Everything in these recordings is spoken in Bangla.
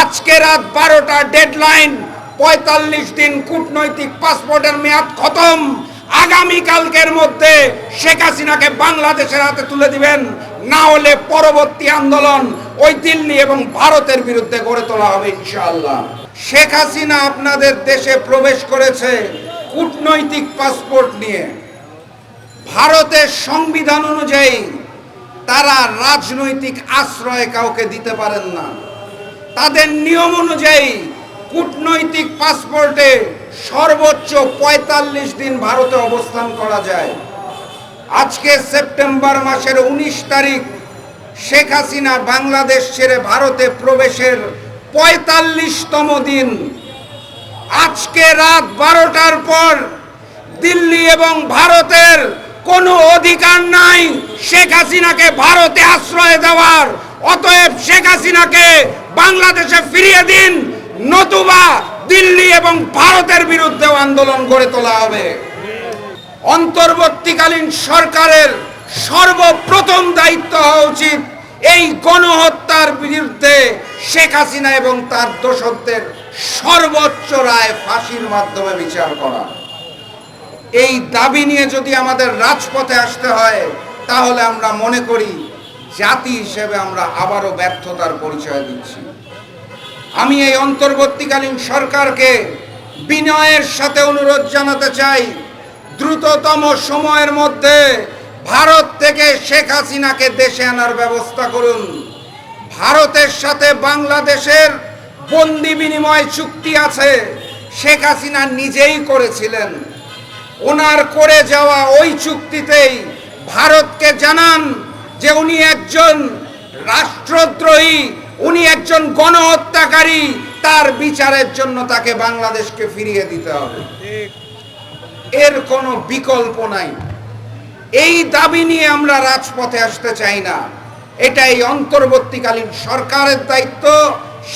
আজকে রাত বারোটা ডেডলাইন পঁয়তাল্লিশ দিন কূটনৈতিক পাসপোর্টের মেয়াদ খতম। আগামীকালকের মধ্যে শেখ হাসিনাকে বাংলাদেশের হাতে তুলে দিবেন। না হলে পরবর্তী আন্দোলন ওই দিল্লি এবং ভারতের বিরুদ্ধে গড়ে তোলা হবে ইনশাআল্লাহ। শেখ হাসিনা আপনাদের দেশে প্রবেশ করেছে কূটনৈতিক পাসপোর্ট নিয়ে। ভারতের সংবিধান অনুযায়ী তারা রাজনৈতিক আশ্রয় কাউকে দিতে পারেন না। তাদের নিয়ম অনুযায়ী কূটনৈতিক পাসপোর্টে সর্বোচ্চ পঁয়তাল্লিশ দিন ভারতে অবস্থান করা যায়। আজকে সেপ্টেম্বর মাসের ১৯ তারিখ শেখ হাসিনা বাংলাদেশ ছেড়ে ভারতে প্রবেশের পঁয়তাল্লিশতম দিন। আজকে রাত বারোটার পর দিল্লি এবং ভারতের কোনো অধিকার নাই শেখ হাসিনাকে ভারতে আশ্রয় দেওয়ার, অতএব শেখ হাসিনাকে বাংলাদেশে ফিরিয়ে দিন, নতুবা দিল্লি এবং ভারতের বিরুদ্ধেও আন্দোলন গড়ে তোলা হবে। অন্তর্বর্তীকালীন সরকারের সর্বপ্রথম দায়িত্ব হওয়া উচিত এই গণহত্যার বিরুদ্ধে শেখ হাসিনা এবং তার দোষকদের সর্বোচ্চ রায় ফাঁসির মাধ্যমে বিচার করা। এই দাবি নিয়ে যদি আমাদের রাজপথে আসতে হয়, তাহলে আমরা মনে করি জাতি হিসেবে আমরা আবারও ব্যর্থতার পরিচয় দিচ্ছি। আমি এই অন্তর্বর্তীকালীন সরকারকে বিনয়ের সাথে অনুরোধ জানাতে চাই, দ্রুততম সময়ের মধ্যে ভারত থেকে শেখ হাসিনাকে দেশে আনার ব্যবস্থা করুন। ভারতের সাথে বাংলাদেশের বন্দি বিনিময় চুক্তি আছে, শেখ হাসিনা নিজেই করেছিলেন। ওনার করে যাওয়া ওই চুক্তিতেই ভারতকে জানান যে উনি একজন রাষ্ট্রদ্রোহী, উনি একজন গণহত্যাকারী, তার বিচারের জন্য তাকে বাংলাদেশকে ফিরিয়ে দিতে হবে। এর কোনো বিকল্প নাই। এই দাবি নিয়ে আমরা রাজপথে আসতে চাই না। এটা এই অন্তর্বর্তীকালীন সরকারের দায়িত্ব,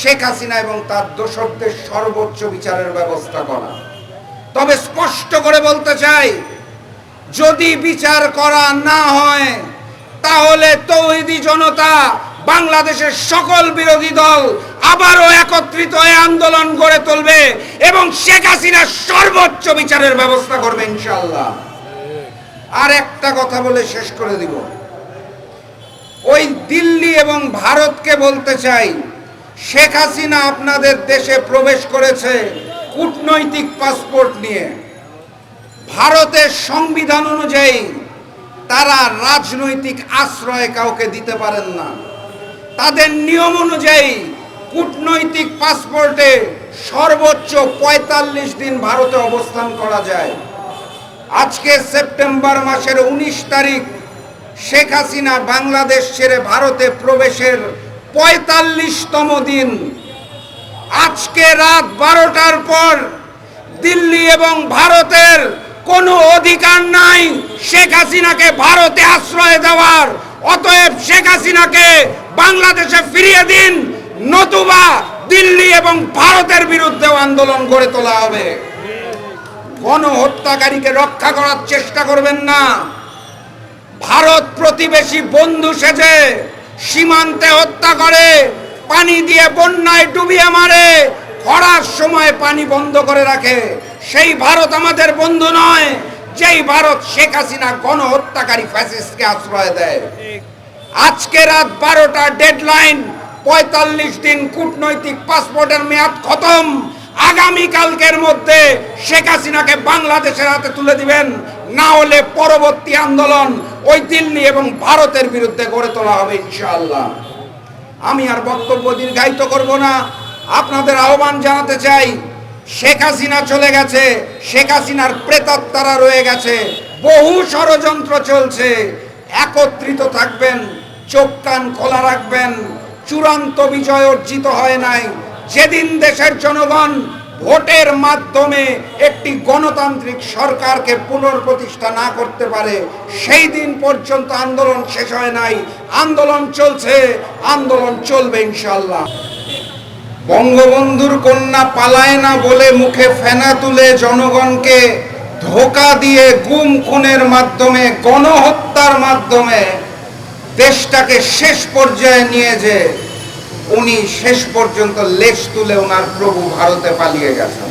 শেখ হাসিনা এবং তার দোষকদের সর্বোচ্চ বিচারের ব্যবস্থা করা। তবে স্পষ্ট করে বলতে চাই, যদি বিচার করা না হয় তাহলে তৌহিদি জনতা, বাংলাদেশের সকল বিরোধী দল আবারও একত্রিত হয়ে আন্দোলন গড়ে তুলবে এবং শেখ হাসিনার সর্বোচ্চ বিচারের ব্যবস্থা করবে ইনশাল্লাহ আর একটা কথা বলে শেষ করে দিব। ওই দিল্লি এবং ভারতকে বলতে চাই, শেখ হাসিনা আপনাদের দেশে প্রবেশ করেছে কূটনৈতিক পাসপোর্ট নিয়ে। ভারতের সংবিধান অনুযায়ী তারা রাজনৈতিক আশ্রয় কাউকে দিতে পারেন না। তাদের নিয়ম অনুযায়ী কূটনৈতিক পাসপোর্টে সর্বোচ্চ পঁয়তাল্লিশ দিন ভারতে অবস্থান করা যায়। আজকে সেপ্টেম্বর মাসের ১৯ তারিখ শেখ হাসিনা বাংলাদেশ ছেড়ে ভারতে প্রবেশের পঁয়তাল্লিশতম দিন। আজকে রাত বারোটার পর দিল্লি এবং ভারতের কোনো অধিকার নাই শেখ হাসিনাকে ভারতে আশ্রয় দেওয়ার। অতএব শেখ হাসিনাকে বাংলাদেশে ফিরিয়ে দিন। নতুবা দিল্লি এবং ভারতের বিরুদ্ধেও আন্দোলন গড়ে তোলা হবে। গণহত্যাকারীকে রক্ষা করার চেষ্টা করবেন না। ভারত প্রতিবেশী বন্ধু সেজে সীমান্তে হত্যা করে, পানি দিয়ে বন্যায় ডুবিয়ে মারে, খরার সময় পানি বন্ধ করে রাখে। সেই ভারত আমাদের বন্ধু নয়, যেই ভারত শেখ হাসিনা গণহত্যাকারী ফ্যাসিস্টকে আশ্রয় দেয়। আজকে রাত বারোটা ডেডলাইন পঁয়তাল্লিশ দিন কূটনৈতিক পাসপোর্টের মেয়াদ খতম। আগামীকালকের মধ্যে শেখ হাসিনাকে বাংলাদেশের হাতে তুলে দিবেন। না হলে পরবর্তী আন্দোলন ওই দিল্লি এবং ভারতের বিরুদ্ধে গড়ে তোলা হবে ইনশাআল্লাহ। আমি আর বক্তব্য দীর্ঘায়িত করব না। আপনাদের আহ্বান জানাতে চাই শেখ হাসিনা চলে গেছে, শেখ হাসিনার প্রেতাত্মারা রয়ে গেছে, বহু ষড়যন্ত্র চলছে। একত্রিত থাকবেন, চোখ কান খোলা রাখবেন, চূড়ান্ত বিজয় অর্জিত হয় নাই। যেদিন দেশের জনগণ ভোটের মাধ্যমে একটি গণতান্ত্রিক সরকারকে পুনর্প্রতিষ্ঠা না করতে পারে, সেই দিন পর্যন্ত আন্দোলন শেষ হয় নাই। আন্দোলন চলছে, আন্দোলন চলবে ইনশাল্লাহ বঙ্গবন্ধুর কন্যা পালায় না বলে মুখে ফেনা তুলে জনগণকে ধোকা দিয়ে গুম খুনের মাধ্যমে, গণহত্যার মাধ্যমে দেশটাকে শেষ পর্যায়ে নিয়ে যে উনি শেষ পর্যন্ত লেশ তুলে ওনার প্রভু ভারতে পালিয়ে গেছেন।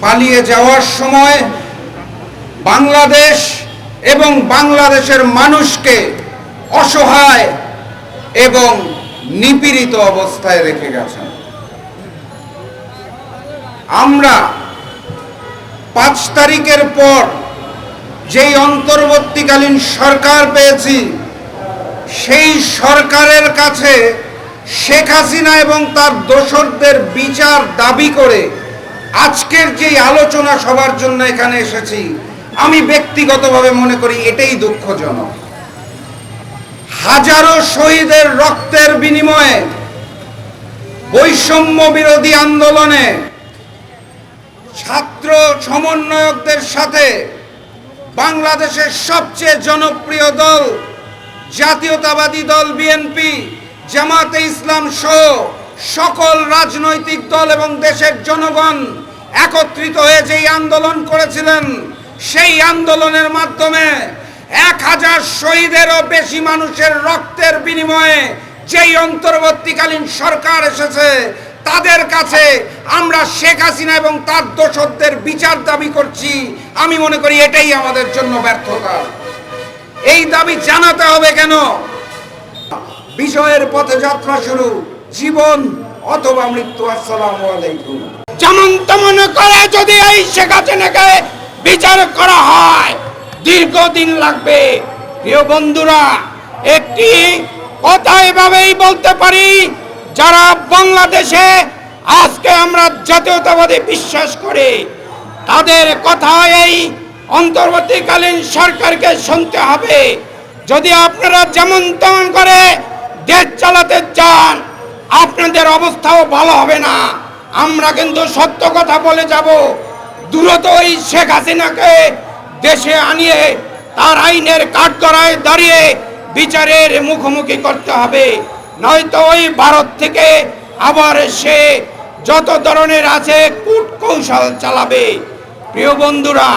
পালিয়ে যাওয়ার সময় বাংলাদেশ এবং বাংলাদেশের মানুষকে অসহায় এবং নিপীড়িত অবস্থায় রেখে গেছেন। আমরা পাঁচ তারিখের পর যেই অন্তর্বর্তীকালীন সরকার পেয়েছি, সেই সরকারের কাছে শেখ হাসিনা এবং তার দোসরদের বিচার দাবি করে আজকের যেই আলোচনা সবার জন্য এখানে এসেছি, আমি ব্যক্তিগতভাবে মনে করি এটাই দুঃখজনক। হাজারো শহীদের রক্তের বিনিময়ে বৈষম্য বিরোধী আন্দোলনে ছাত্র সমন্বয়কদের সাথে বাংলাদেশের সবচেয়ে জনপ্রিয় দল, জাতীয়তাবাদী দল বিএনপি, জামাতে ইসলাম সহ সকল রাজনৈতিক দল এবং দেশের জনগণ একত্রিত হয়ে যেই আন্দোলন করেছিলেন, সেই আন্দোলনের মাধ্যমে এক হাজার শহীদেরও বেশি মানুষের রক্তের বিনিময়ে যেই অন্তর্বর্তীকালীন সরকার এসেছে, তাদের কাছে আমরা শেখ হাসিনা এবং তার দোষকদের বিচার দাবি করছি। আমি মনে করি এটাই আমাদের জন্য ব্যর্থতা। এই দাবি জানাতে হবে কেন? বিষয়ের পথে যাত্রা শুরু। জীবন অথবা মৃত্যু, আসসালামু আলাইকুম। যেমন তেমন করে যদি এই শেখ হাসিনাকে বিচার করা হয় দীর্ঘদিন লাগবে। প্রিয় বন্ধুরা, একটি কথা এভাবেই বলতে পারি, যারা বাংলাদেশে আজকে আমরা জাতীয়তাবাদী বিশ্বাস করি, তাদের কথা এই অন্তর্বর্তীকালীন সরকারকে শুনতে হবে। যদি আপনারা যেমন তেমন করে দেশ চালাতে চান, আপনাদের অবস্থাও ভালো হবে না। আমরা কিন্তু সত্য কথা বলে যাব। দ্রুত ওই শেখ হাসিনাকে দেশে আনিয়ে, তার আইনের কাঠগড়ায় দাঁড়িয়ে বিচারের মুখোমুখি করতে হবে। নয়তো ওই ভারত থেকে আবার সে যত ধরনের আছে কূট কৌশল চালাবে। প্রিয় বন্ধুরা,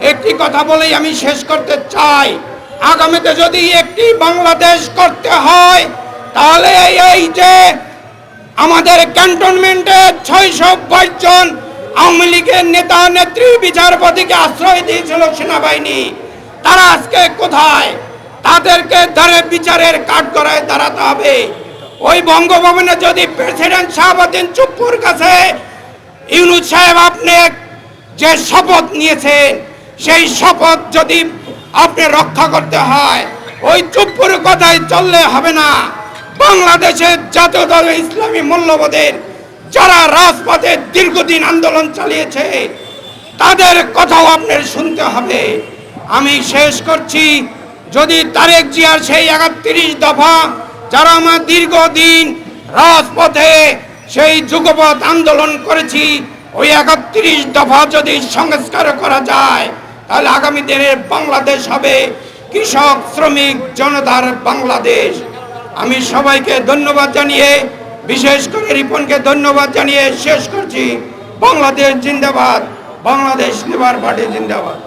একটি কথা বলেই আমি শেষ করতে চাই। আগামীতে যদি একটি বাংলাদেশ করতে হয়, তাহলে এই- যে আমাদের ক্যান্টনমেন্টে ছয়শো বাইশ জন আওয়ামী লীগের নেতা, নেত্রী, বিচারপতিকে আশ্রয় দিয়েছিল সেনাবাহিনী। তারা আজকে কোথায়? তাদেরকে ধরে বিচারের কাঠগড়ায় দাঁড়াতে হবে। ওই বঙ্গভবনে যদি প্রেসিডেন্ট শাহাবুদ্দিন চুপ্পুর কাছে ইউনুস সাহেব আপনি যে শপথ নিয়েছেন, সেই শপথ যদি আপনি রক্ষা করতে হয়, ওই চুপ্পুর কথায় চললে হবে না। বাংলাদেশের জাতীয় দল ইসলামী মূল্যবোধের যারা রাজপথে দীর্ঘদিন আন্দোলন চালিয়েছে, তাদের কথাও আপনার শুনতে হবে। আমি শেষ করছি। যদি তারেক জিয়ার সেই একত্রিশ দফা, যারা আমার দীর্ঘদিন রাজপথে সেই যুগপথ আন্দোলন করেছি, ওই একত্রিশ দফা যদি সংস্কার করা যায়, তাহলে আগামী দিনের বাংলাদেশ হবে কৃষক, শ্রমিক, জনতার বাংলাদেশ। আমি সবাইকে ধন্যবাদ জানিয়ে বিশেষ করে রিপনকে ধন্যবাদ জানিয়ে শেষ করছি। বাংলাদেশ জিন্দাবাদ বাংলাদেশ লেবার পার্টি জিন্দাবাদ।